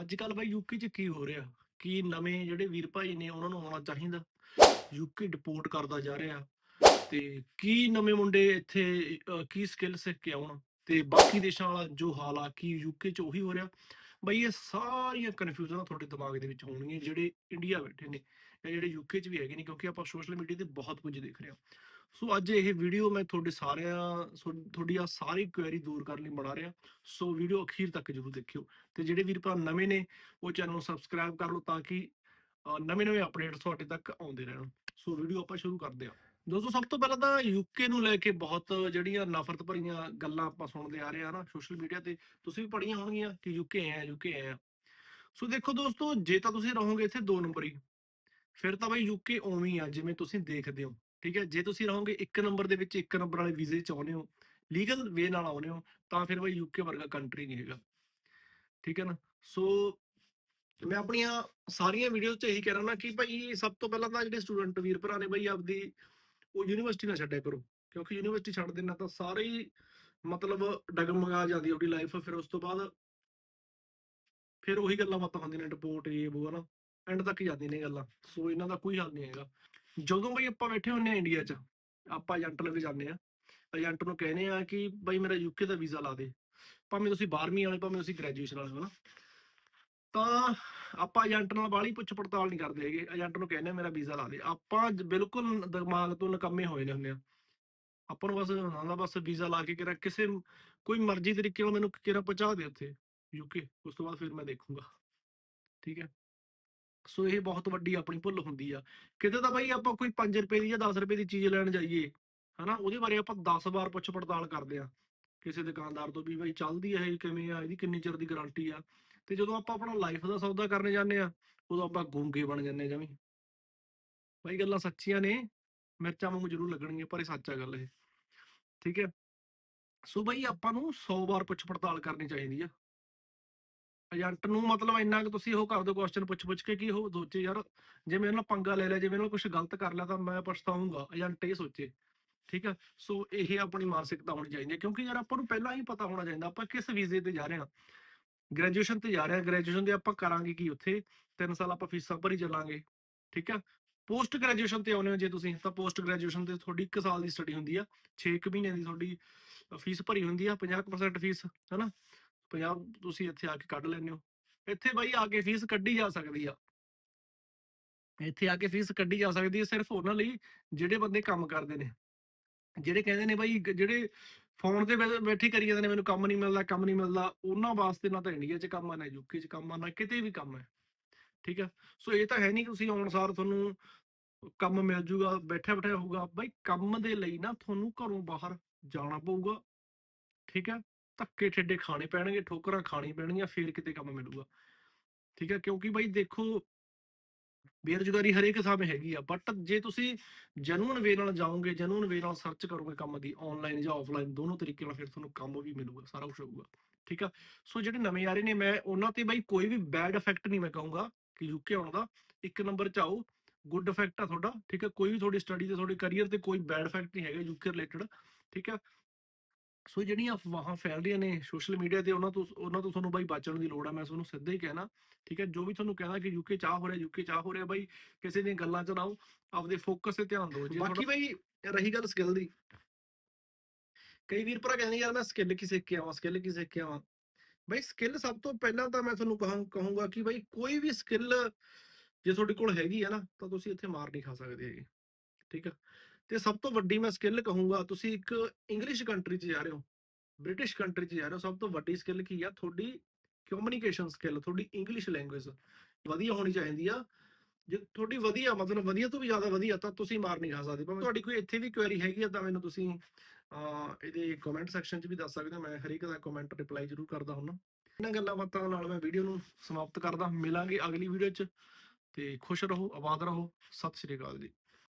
ਅੱਜ ਕੱਲ ਬਾਈ ਯੂਕੇ 'ਚ ਕੀ ਹੋ ਰਿਹਾ? ਕੀ ਨਵੇਂ ਜਿਹੜੇ ਵੀਰ ਭਾਈ ਨੇ ਉਹਨਾਂ ਨੂੰ ਆਉਣਾ ਚਾਹੀਦਾ? ਯੂਕੇ ਡਿਪੋਰਟ ਕਰਦਾ ਜਾ ਰਿਹਾ ਤੇ ਕੀ ਨਵੇਂ ਮੁੰਡੇ ਇੱਥੇ ਕੀ ਸਕਿੱਲ ਸਿੱਖ ਕੇ ਆਉਣ? ਤੇ ਬਾਕੀ ਦੇਸ਼ਾਂ ਵਾਲਾ ਜੋ ਹਾਲ ਆ, ਕੀ ਯੂਕੇ 'ਚ ਉਹੀ ਹੋ ਰਿਹਾ? ਬਈ ਇਹ ਸਾਰੀਆਂ ਕਨਫਿਊਜ਼ਨਾਂ ਤੁਹਾਡੇ ਦਿਮਾਗ ਦੇ ਵਿੱਚ ਹੋਣਗੀਆਂ ਜਿਹੜੇ ਇੰਡੀਆ ਬੈਠੇ ਨੇ ਜਾਂ ਜਿਹੜੇ ਯੂਕੇ 'ਚ ਵੀ ਹੈਗੇ ਨੇ, ਕਿਉਂਕਿ ਆਪਾਂ ਸੋਸ਼ਲ ਮੀਡੀਆ ਤੇ ਬਹੁਤ ਕੁਝ ਦੇਖ ਰਹੇ ਹਾਂ। ਸੋ ਅੱਜ ਇਹ ਵੀਡੀਓ ਮੈਂ ਤੁਹਾਡੇ ਸਾਰਿਆਂ ਤੁਹਾਡੀ ਆ ਸਾਰੀ ਕੁਐਰੀ ਦੂਰ ਕਰਨ ਲਈ ਬਣਾ ਰਿਹਾ। ਸੋ ਵੀਡੀਓ ਅਖੀਰ ਤੱਕ ਜਰੂਰ ਦੇਖਿਓ ਤੇ ਜਿਹੜੇ ਵੀਰ ਭਰਾ ਨਵੇਂ ਨੇ, ਉਹ ਚੈਨਲ ਨੂੰ ਸਬਸਕ੍ਰਾਈਬ ਕਰ ਲਓ ਤਾਂ ਕਿ ਨਵੇਂ ਨਵੇਂ ਅਪਡੇਟਸ ਤੁਹਾਡੇ ਤੱਕ ਆਉਂਦੇ ਰਹਿਣ। ਸੋ ਵੀਡੀਓ ਆਪਾਂ ਸ਼ੁਰੂ ਕਰਦੇ ਹਾਂ। ਦੋਸਤੋ, ਸਭ ਤੋਂ ਪਹਿਲਾਂ ਤਾਂ ਯੂਕੇ ਨੂੰ ਲੈ ਕੇ ਬਹੁਤ ਜਿਹੜੀਆਂ ਨਫ਼ਰਤ ਭਰੀਆਂ ਗੱਲਾਂ ਆਪਾਂ ਸੁਣਦੇ ਆ ਰਹੇ ਆ ਨਾ ਸੋਸ਼ਲ ਮੀਡੀਆ ਤੇ, ਤੁਸੀਂ ਵੀ ਪੜ੍ਹੀਆਂ ਹੋਣਗੀਆਂ ਕਿ ਯੂਕੇ ਹੈ ਯੂਕੇ ਹੈ ਸੋ ਦੇਖੋ ਦੋਸਤੋ, ਜੇ ਤਾਂ ਤੁਸੀਂ ਰਹੋਗੇ ਇੱਥੇ ਦੋ ਨੰਬਰ ਹੀ। ਫਿਰ ਤਾਂ ਬਈ ਯੂਕੇ ਉਵੇਂ ਹੀ ਆ, ਜਿਵੇਂ ਤੁਸੀਂ ਦੇਖਦੇ ਹੋ। ਠੀਕ ਹੈ? ਜੇ ਤੁਸੀਂ ਰਹੋਗੇ ਇੱਕ ਨੰਬਰ ਦੇ ਵਿੱਚ ਇੱਕ ਨੰਬਰ ਵਾਲੇ ਵੀਜ਼ੇ ਚ ਆਉਨੇ ਹੋ, ਲੀਗਲ ਵੇ ਨਾਲ ਆਉਨੇ ਹੋ, ਤਾਂ ਫਿਰ ਬਈ ਯੂਕੇ ਵਰਗਾ ਕੰਟਰੀ ਨਹੀਂ ਹੈਗਾ। ਠੀਕ ਹੈ ਨਾ? ਸੋ ਮੈਂ ਆਪਣੀਆਂ ਸਾਰੀਆਂ ਵੀਡੀਓਜ਼ 'ਚ ਇਹੀ ਕਹਿ ਰਿਹਾ ਕਿ ਭਾਈ ਸਭ ਤੋਂ ਪਹਿਲਾਂ ਤਾਂ ਜਿਹੜੇ ਸਟੂਡੈਂਟ ਵੀਰ ਭਰਾ ਨੇ ਬਈ ਆਪਦੀ ਉਹ ਯੂਨੀਵਰਸਿਟੀ ਨਾ ਛੱਡਿਆ ਕਰੋ, ਕਿਉਂਕਿ ਯੂਨੀਵਰਸਿਟੀ ਛੱਡ ਦੇਣਾ ਤਾਂ ਸਾਰੇ ਹੀ ਮਤਲਬ ਡਗਮਗਾ ਜਾਂਦੀ ਆਪਣੀ ਲਾਈਫ, ਫਿਰ ਉਸ ਤੋਂ ਬਾਅਦ ਫਿਰ ਉਹੀ ਗੱਲਾਂ ਬਾਤਾਂ ਹੁੰਦੀਆਂ ਨੇ ਰਿਪੋਰਟ ਇਹ ਉਹ ਨਾ ਐਂਡ ਤੱਕ ਜਾਂਦੀਆਂ ਨੇ ਗੱਲਾਂ, ਸੋ ਇਹਨਾਂ ਦਾ ਕੋਈ ਹੱਲ ਨਹੀਂ ਹੈਗਾ। ਜਦੋਂ ਬਈ ਆਪਾਂ ਬੈਠੇ ਹੁੰਨੇ ਆ ਇੰਡੀਆ 'ਚ, ਆਪਾਂ ਏਜੰਟ ਲਵੇ ਜਾਂਦੇ ਆ, ਏਜੰਟ ਨੂੰ ਕਹਿੰਦੇ ਆ ਕਿ ਬਈ ਮੇਰਾ ਯੂਕੇ ਦਾ ਵੀਜ਼ਾ ਲਾ ਦੇ, ਭਾਵੇਂ ਤੁਸੀਂ 12ਵੀਂ ਵਾਲੇ, ਭਾਵੇਂ ਤੁਸੀਂ ਗ੍ਰੈਜੂਏਸ਼ਨ ਵਾਲੇ ਹੋ ਨਾ, ਤਾਂ ਆਪਾਂ ਏਜੰਟ ਨਾਲ ਬਾਹਲੀ ਪੁੱਛ ਪੜਤਾਲ ਨਹੀਂ ਕਰਦੇ ਹੈਗੇ, ਏਜੰਟ ਨੂੰ ਕਹਿੰਦੇ ਮੇਰਾ ਵੀਜ਼ਾ ਲਾ ਦੇ, ਆਪਾਂ ਬਿਲਕੁਲ ਦਿਮਾਗ ਤੋਂ ਨਕੰਮੇ ਹੋਏ ਨੇ ਹੁੰਦੇ ਆ, ਆਪਾਂ ਨੂੰ ਬਸ, ਹਾਂ ਬਸ ਵੀਜ਼ਾ ਲਾ ਕੇ ਕਿਰਾ ਕਿਸੇ ਕੋਈ ਮਰਜ਼ੀ ਤਰੀਕੇ ਨਾਲ ਮੈਨੂੰ ਕਿਰਾ ਪਹੁੰਚਾ ਦੇ ਉੱਥੇ ਯੂਕੇ ਉਸ ਤੋਂ ਬਾਅਦ ਫਿਰ ਮੈਂ ਦੇਖੂੰਗਾ, ਠੀਕ ਹੈ। ਸੋ ਇਹ ਬਹੁਤ ਵੱਡੀ ਆਪਣੀ ਭੁੱਲ ਹੁੰਦੀ ਆ। ਕਿਤੇ ਤਾਂ ਬਾਈ ਆਪਾਂ ਕੋਈ 5 ਰੁਪਏ ਦੀ ਜਾਂ 10 ਰੁਪਏ ਦੀ ਚੀਜ਼ ਲੈਣ ਜਾਈਏ, ਹਨਾ? ਉਹਦੇ ਬਾਰੇ ਆਪਾਂ 10 ਵਾਰ ਪੁੱਛ ਪੜਤਾਲ ਕਰਦੇ ਆ। ਕਿਸੇ ਦੁਕਾਨਦਾਰ ਤੋਂ ਵੀ ਬਾਈ ਚੱਲਦੀ ਆ ਇਹ ਕਿਵੇਂ ਆ, ਇਹਦੀ ਕਿੰਨੀ ਚਿਰ ਦੀ ਗਾਰੰਟੀ ਆ? ਤੇ ਜਦੋਂ ਆਪਾਂ ਆਪਣਾ ਲਾਈਫ ਦਾ ਸੌਦਾ ਕਰਨ ਜਾਂਦੇ ਆ, ਉਦੋਂ ਆਪਾਂ ਗੂੰਗੇ ਬਣ ਜਾਂਦੇ ਆ ਜਮੀ। ਬਾਈ ਗੱਲਾਂ ਸੱਚੀਆਂ ਨੇ, ਮਿਰਚਾਂ ਵਾਂਗੂ ਜ਼ਰੂਰ ਲੱਗਣਗੀਆਂ, ਪਰ ਇਹ ਸੱਚ ਆ ਗੱਲ ਇਹ। ਠੀਕ ਹੈ? ਸੋ ਬਾਈ ਆਪਾਂ ਨੂੰ 100 ਵਾਰ ਪੁੱਛ ਪੜਤਾਲ ਕਰਨੀ ਚਾਹੀਦੀ ਆ। ਏਜੰਟ ਨੂੰ ਮਤਲਬ ਇੰਨਾ ਕਿ ਤੁਸੀਂ ਉਹ ਕਰ ਦਿਓ ਕੁਐਸਚਨ ਪੁੱਛ ਪੁੱਛ ਕੇ ਕਿ ਉਹ ਸੋਚੇ, ਯਾਰ ਜੇ ਮੇਰੇ ਨਾਲ ਪੰਗਾ ਲੈ ਲਿਆ ਜੇ ਮੇਰੇ ਨਾਲ ਕੁਝ ਗਲਤ ਕਰ ਲਿਆ, ਤਾਂ ਮੈਂ ਪਛਤਾਉਂਗਾ ਏਜੰਟ ਇਹ ਸੋਚੇ, ਠੀਕ ਹੈ ਸੋ ਇਹ ਆਪਣੀ ਮਾਨਸਿਕਤਾ ਹੋਣੀ ਚਾਹੀਦੀ ਹੈ, ਕਿਉਂਕਿ ਯਾਰ ਆਪਾਂ ਨੂੰ ਪਹਿਲਾਂ ਹੀ ਪਤਾ ਹੋਣਾ ਚਾਹੀਦਾ, ਆਪਾਂ ਕਿਸ ਵੀਜ਼ੇ ਤੇ ਜਾ ਰਹੇ ਹਾਂ। ਗ੍ਰੈਜੂਏਸ਼ਨ ਤੇ ਜਾ ਰਹੇ ਹਾਂ ਗ੍ਰੈਜੂਏਸ਼ਨ ਦੇ ਆਪਾਂ ਕਰਾਂਗੇ ਕੀ ਉੱਥੇ? 3 ਸਾਲ ਆਪਾਂ ਫੀਸਾਂ ਭਰੀ ਚੱਲਾਂਗੇ, ਠੀਕ ਹੈ ਪੋਸਟ ਗ੍ਰੈਜੂਏਸ਼ਨ ਤੇ ਆਉਨੇ ਹੋ ਜੇ ਤੁਸੀਂ, ਤਾਂ ਪੋਸਟ ਗ੍ਰੈਜੂਏਸ਼ਨ ਤੇ ਤੁਹਾਡੀ 1 ਸਾਲ ਦੀ ਸਟੱਡੀ ਹੁੰਦੀ ਆ 6 ਮਹੀਨੇ ਦੀ ਤੁਹਾਡੀ ਫੀਸ ਭਰੀ ਹੁੰਦੀ ਆ 50% ਫੀਸ ਹੈਨਾ? 50 ਤੁਸੀਂ ਇੱਥੇ ਆ ਕੇ ਕੱਢ ਲੈਂਦੇ ਹੋ। ਇੱਥੇ ਬਾਈ ਆ ਕੇ ਫੀਸ ਕੱਢੀ ਜਾ ਸਕਦੀ ਆ। ਇੱਥੇ ਆ ਕੇ ਫੀਸ ਕੱਢੀ ਜਾ ਸਕਦੀ ਹੈ ਸਿਰਫ ਉਹਨਾਂ ਲਈ ਜਿਹੜੇ ਬੰਦੇ ਕੰਮ ਕਰਦੇ ਨੇ। ਜਿਹੜੇ ਕਹਿੰਦੇ ਨੇ ਬਾਈ ਜਿਹੜੇ ਫੋਨ ਤੇ ਬੈਠੇ ਕਰੀ ਜਾਂਦੇ ਨੇ, ਮੈਨੂੰ ਕੰਮ ਨਹੀਂ ਮਿਲਦਾ, ਕੰਮ ਨਹੀਂ ਮਿਲਦਾ, ਉਹਨਾਂ ਵਾਸਤੇ ਨਾ ਤਾਂ ਇੰਡੀਆ 'ਚ ਕੰਮ ਆ, ਨਾ ਯੂਕੇ 'ਚ ਕੰਮ ਆ, ਨਾ ਕਿਤੇ ਵੀ ਕੰਮ ਹੈ ਠੀਕ ਹੈ ਸੋ ਇਹ ਤਾਂ ਹੈ ਨਹੀਂ ਤੁਸੀਂ ਆਉਣ ਸਾਰ ਤੁਹਾਨੂੰ ਕੰਮ ਮਿਲ ਜੂਗਾ ਬੈਠਾ ਬੈਠਾ ਹੋਊਗਾ। ਬਾਈ ਕੰਮ ਦੇ ਲਈ ਨਾ ਤੁਹਾਨੂੰ ਘਰੋਂ ਬਾਹਰ ਜਾਣਾ ਪਊਗਾ। ਠੀਕ ਹੈ ਧੱਕੇ ਠੇਡੇ ਖਾਣੇ ਪੈਣਗੇ, ਠੋਕਰਾਂ ਖਾਣੀ ਪੈਣਗੀਆਂ, ਫੇਰ ਕਿਤੇ ਕੰਮ ਮਿਲੂਗਾ। ਠੀਕ ਹੈ, ਕਿਉਂਕਿ ਬਾਈ ਦੇਖੋ, ਬੇਰੁਜ਼ਗਾਰੀ ਹਰੇਕ ਥਾਂ ਹੈਗੀ ਆ ਬਟ ਜੇ ਤੁਸੀਂ ਜੈਨੂਇਨ ਵੇ ਨਾਲ ਜਾਓਗੇ ਜੈਨੂਇਨ ਵੇ ਨਾਲ ਸਰਚ ਕਰੋਗੇ ਕੰਮ ਦੀ ਆਨਲਾਈਨ ਜਾਂ ਆਫਲਾਈਨ ਦੋਨੋਂ ਤਰੀਕੇ ਨਾਲ ਫਿਰ ਤੁਹਾਨੂੰ ਕੰਮ ਵੀ ਮਿਲੂਗਾ, ਸਾਰਾ ਕੁਝ ਹੋਊਗਾ। ਠੀਕ ਆ? ਸੋ ਜਿਹੜੇ ਨਵੇਂ ਆ ਰਹੇ ਨੇ, ਮੈਂ ਉਹਨਾਂ ਤੇ ਬਾਈ ਕੋਈ ਵੀ ਬੈਡ ਇਫੈਕਟ ਨਹੀਂ ਮੈਂ ਕਹੂੰਗਾ ਕਿ ਯੂਕੇ ਆਉਣ ਦਾ। ਇੱਕ ਨੰਬਰ 'ਚ ਆਓ ਗੁੱਡ ਇਫੈਕਟ ਆ ਤੁਹਾਡਾ, ਠੀਕ ਆ? ਕੋਈ ਵੀ ਤੁਹਾਡੀ ਸਟੱਡੀ ਤੇ, ਤੁਹਾਡੇ ਕੈਰੀਅਰ ਤੇ ਕੋਈ ਬੈਡ ਇਫੈਕਟ ਨਹੀਂ ਹੈਗਾ ਯੂਕੇ ਰਿਲੇਟਡ ਠੀਕ ਆ? ਸੋ ਜਿਹੜੀਆਂ ਅਫਵਾਹਾਂ ਫੈਲ ਰਹੀਆਂ ਨੇ ਸੋਸ਼ਲ ਮੀਡੀਆ ਤੇ ਉਹਨਾਂ ਤੋਂ ਉਹਨਾਂ ਤੋਂ ਤੁਹਾਨੂੰ ਬਾਈ ਬਚਣ ਦੀ ਲੋੜ ਆ ਮੈਂ ਤੁਹਾਨੂੰ ਸਿੱਧਾ ਹੀ ਕਹਿਣਾ ਠੀਕ ਹੈ? ਜੋ ਵੀ ਤੁਹਾਨੂੰ ਕਹਿੰਦਾ ਕਿ ਯੂਕੇ ਚਾਹ ਹੋ ਰਿਹਾ ਯੂਕੇ ਚਾਹ ਹੋ ਰਿਹਾ ਬਾਈ ਕਿਸੇ ਦੀਆਂ ਗੱਲਾਂ ਚ ਨਾ ਆਓ ਆਪਦੇ ਫੋਕਸ ਤੇ ਧਿਆਨ ਦਿਓ ਜੇ ਬਾਕੀ ਬਾਈ ਰਹੀ ਗੱਲ ਸਕਿੱਲ ਦੀ। ਕਈ ਵੀਰ ਭਰਾ ਕਹਿੰਦੇ ਯਾਰ ਮੈਂ ਸਕਿੱਲ ਕੀ ਸਿੱਖ ਕੇ ਆਵਾਂ ਸਕਿੱਲ ਕੀ ਸਿੱਖ ਕੇ ਆਵਾਂ? ਬਾਈ ਸਕਿੱਲ ਸਭ ਤੋਂ ਪਹਿਲਾਂ ਤਾਂ ਮੈਂ ਤੁਹਾਨੂੰ ਕਹਾਂ ਕਹੂੰਗਾ ਕਿ ਬਾਈ ਕੋਈ ਵੀ ਸਕਿੱਲ ਜੇ ਤੁਹਾਡੇ ਕੋਲ ਹੈਗੀ ਆ ਨਾ ਤਾਂ ਤੁਸੀਂ ਇੱਥੇ ਮਾਰ ਨਹੀਂ ਖਾ ਸਕਦੇ ਹੈਗੇ ਠੀਕ ਆ? ਤੇ ਸਭ ਤੋਂ ਵੱਡੀ ਮੈਂ ਸਕਿੱਲ ਕਹੂੰਗਾ, ਤੁਸੀਂ ਇੱਕ ਇੰਗਲਿਸ਼ ਕੰਟਰੀ 'ਚ ਜਾ ਰਹੇ ਹੋ ਬ੍ਰਿਟਿਸ਼ ਕੰਟਰੀ 'ਚ ਜਾ ਰਹੇ ਹੋ, ਸਭ ਤੋਂ ਵੱਡੀ ਸਕਿੱਲ ਕੀ ਆ? ਤੁਹਾਡੀ ਕਮਿਊਨੀਕੇਸ਼ਨ ਸਕਿੱਲ ਤੁਹਾਡੀ ਇੰਗਲਿਸ਼ ਲੈਂਗੁਏਜ ਵਧੀਆ ਹੋਣੀ ਚਾਹੀਦੀ ਆ। ਜੇ ਤੁਹਾਡੀ ਵਧੀਆ, ਮਤਲਬ ਵਧੀਆ ਤੋਂ ਵੀ ਜ਼ਿਆਦਾ ਵਧੀਆ, ਤਾਂ ਤੁਸੀਂ ਮਾਰ ਨਹੀਂ ਖਾ ਸਕਦੇ। ਭਾਵੇਂ ਤੁਹਾਡੀ ਕੋਈ ਇੱਥੇ ਵੀ ਕੁਐਰੀ ਹੈਗੀ ਆ, ਤਾਂ ਮੈਨੂੰ ਤੁਸੀਂ ਇਹਦੇ ਕਮੈਂਟ ਸੈਕਸ਼ਨ 'ਚ ਵੀ ਦੱਸ ਸਕਦੇ ਹੋ, ਮੈਂ ਹਰੇਕ ਦਾ ਕਮੈਂਟ ਰਿਪਲਾਈ ਜ਼ਰੂਰ ਕਰਦਾ ਹੁੰਨਾ ਇਹਨਾਂ ਗੱਲਾਂ ਬਾਤਾਂ ਨਾਲ ਮੈਂ ਵੀਡੀਓ ਨੂੰ ਸਮਾਪਤ ਕਰਦਾ। ਮਿਲਾਂਗੇ ਅਗਲੀ ਵੀਡੀਓ 'ਚ। ਤੇ ਖੁਸ਼ ਰਹੋ, ਆਬਾਦ ਰਹੋ। ਸਤਿ ਸ਼੍ਰੀ ਅਕਾਲ ਜੀ।